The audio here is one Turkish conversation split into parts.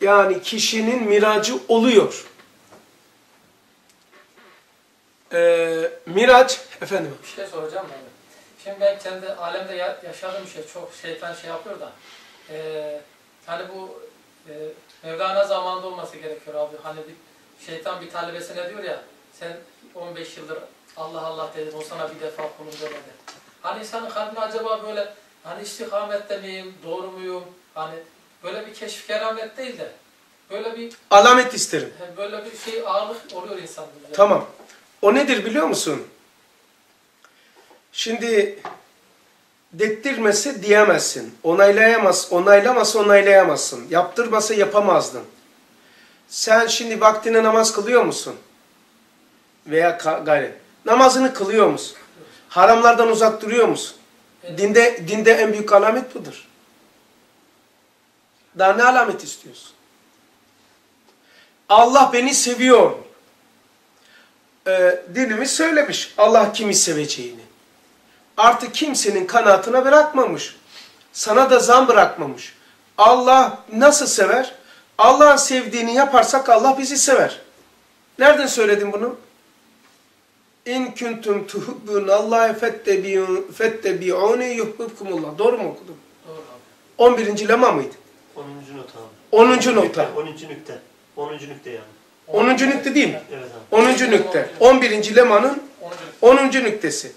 yani kişinin miracı oluyor. Ee, miraç, efendim. Bir şey soracağım de. Şimdi ben kendi alemde ya- yaşadığım şey çok şeytan şey yapıyor da. Eee hani bu e, Mevlana zamanında olması gerekiyor abi. Hani bir şeytan bir talebesine diyor ya sen 15 yıldır Allah Allah dedin o sana bir defa kulum demedi. Hani insanın kalbine acaba böyle hani istikamette miyim, doğru muyum? Hani böyle bir keşif keramet değil de böyle bir Alamet isterim. böyle bir şey ağırlık oluyor insanda. üzerinde. Tamam. O nedir biliyor musun? Şimdi dettirmese diyemezsin. Onaylayamaz, onaylamasa onaylayamazsın. Yaptırmasa yapamazdın. Sen şimdi vaktine namaz kılıyor musun? Veya gayret. Namazını kılıyor musun? Haramlardan uzak duruyor musun? Evet. Dinde, dinde en büyük alamet budur. Daha ne alamet istiyorsun? Allah beni seviyor. Ee, dinimiz söylemiş Allah kimi seveceğini. Artık kimsenin kanaatına bırakmamış. Sana da zan bırakmamış. Allah nasıl sever? Allah'ın sevdiğini yaparsak Allah bizi sever. Nereden söyledin bunu? İn kuntum tuhibbun Allah fettebi'uni yuhibbukumullah. Doğru mu okudum? Doğru abi. 11. lema mıydı? 10. not abi. 10. nokta. 10. nükte. 10. nükte yani. 10. nükte değil mi? Evet abi. 10. nükte. 11. lemanın Onu 10. nüktesi.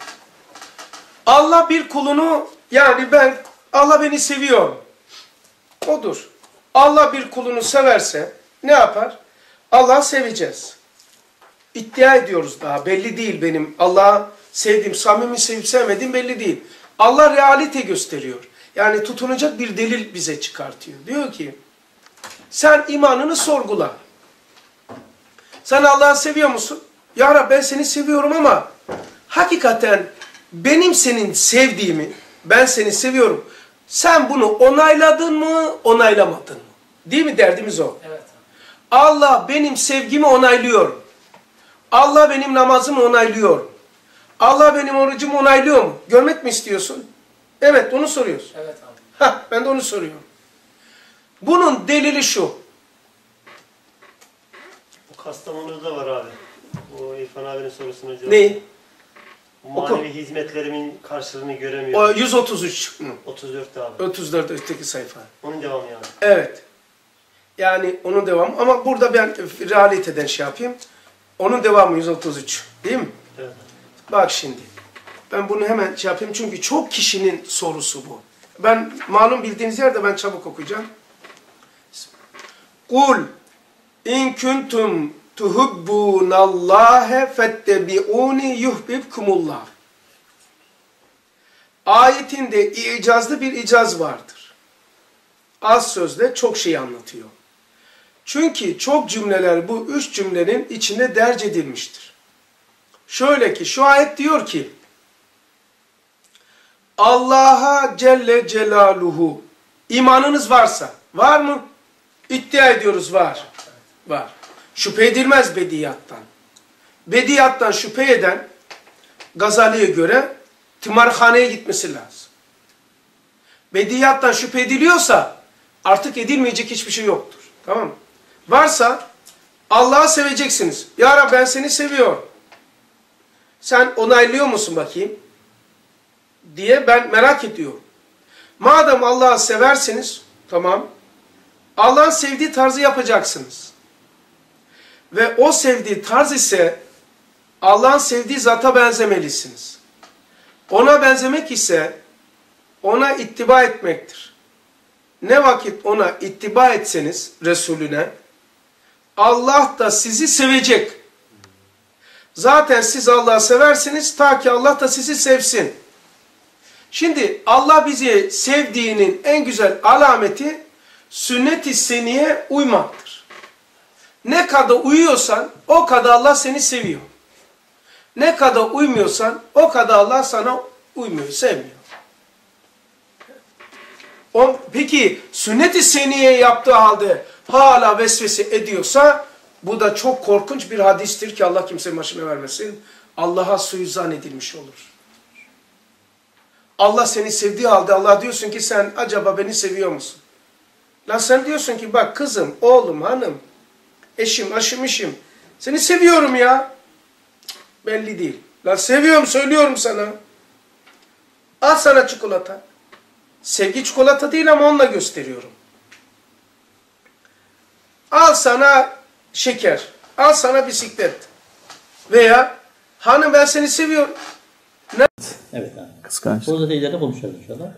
Allah bir kulunu yani ben Allah beni seviyor. Odur. Allah bir kulunu severse ne yapar? Allah'ı seveceğiz. İddia ediyoruz daha. Belli değil benim. Allah'ı sevdiğim, samimi sevip sevmediğim belli değil. Allah realite gösteriyor. Yani tutunacak bir delil bize çıkartıyor. Diyor ki sen imanını sorgula. Sen Allah'ı seviyor musun? Ya Rab ben seni seviyorum ama hakikaten benim senin sevdiğimi, ben seni seviyorum. Sen bunu onayladın mı, onaylamadın mı? Değil mi derdimiz o? Evet. Allah benim sevgimi onaylıyor. Allah benim namazımı onaylıyor. Allah benim orucumu onaylıyor mu? Görmek mi istiyorsun? Evet onu soruyorsun. Evet abi. Hah, ben de onu soruyorum. Bunun delili şu. Bu Kastamonu'da var abi. Bu İrfan abinin sorusuna cevap. Neyi? Manevi hizmetlerimin karşılığını O göremiyorum. 133 mu? 34 abi. 34 öteki sayfa. Onun devamı yani. Evet. Yani onun devamı ama burada ben realiteden şey yapayım. Onun devamı 133. Değil mi? Evet. Bak şimdi. Ben bunu hemen şey yapayım çünkü çok kişinin sorusu bu. Ben malum bildiğiniz yerde ben çabuk okuyacağım. Kul in kuntum tuhibbunallahe fettebi'uni yuhbibkumullah. Ayetinde icazlı bir icaz vardır. Az sözle çok şey anlatıyor. Çünkü çok cümleler bu üç cümlenin içinde derc edilmiştir. Şöyle ki şu ayet diyor ki Allah'a Celle Celaluhu imanınız varsa var mı? İddia ediyoruz var. Var. Şüphe edilmez bediyattan. Bediyattan şüphe eden Gazali'ye göre tımarhaneye gitmesi lazım. Bediyattan şüphe ediliyorsa artık edilmeyecek hiçbir şey yoktur. Tamam mı? Varsa Allah'ı seveceksiniz. Ya Rabbi ben seni seviyorum. Sen onaylıyor musun bakayım? Diye ben merak ediyorum. Madem Allah'ı seversiniz, tamam. Allah'ın sevdiği tarzı yapacaksınız. Ve o sevdiği tarz ise Allah'ın sevdiği zata benzemelisiniz. Ona benzemek ise ona ittiba etmektir. Ne vakit ona ittiba etseniz Resulüne Allah da sizi sevecek. Zaten siz Allah'ı seversiniz ta ki Allah da sizi sevsin. Şimdi Allah bizi sevdiğinin en güzel alameti sünnet-i seniye uymaktır. Ne kadar uyuyorsan o kadar Allah seni seviyor. Ne kadar uymuyorsan o kadar Allah sana uymuyor, sevmiyor. O, peki sünnet-i seniye yaptığı halde hala vesvese ediyorsa bu da çok korkunç bir hadistir ki Allah kimsenin başına vermesin. Allah'a suizan edilmiş olur. Allah seni sevdiği halde Allah diyorsun ki sen acaba beni seviyor musun? Lan sen diyorsun ki bak kızım, oğlum, hanım, eşim, aşım, işim. Seni seviyorum ya. Belli değil. Lan seviyorum söylüyorum sana. Al sana çikolata. Sevgi çikolata değil ama onunla gösteriyorum. Al sana şeker. Al sana bisiklet. Veya hanım ben seni seviyorum. Evet abi. Kıskanç. Burada da ileride konuşacağız inşallah.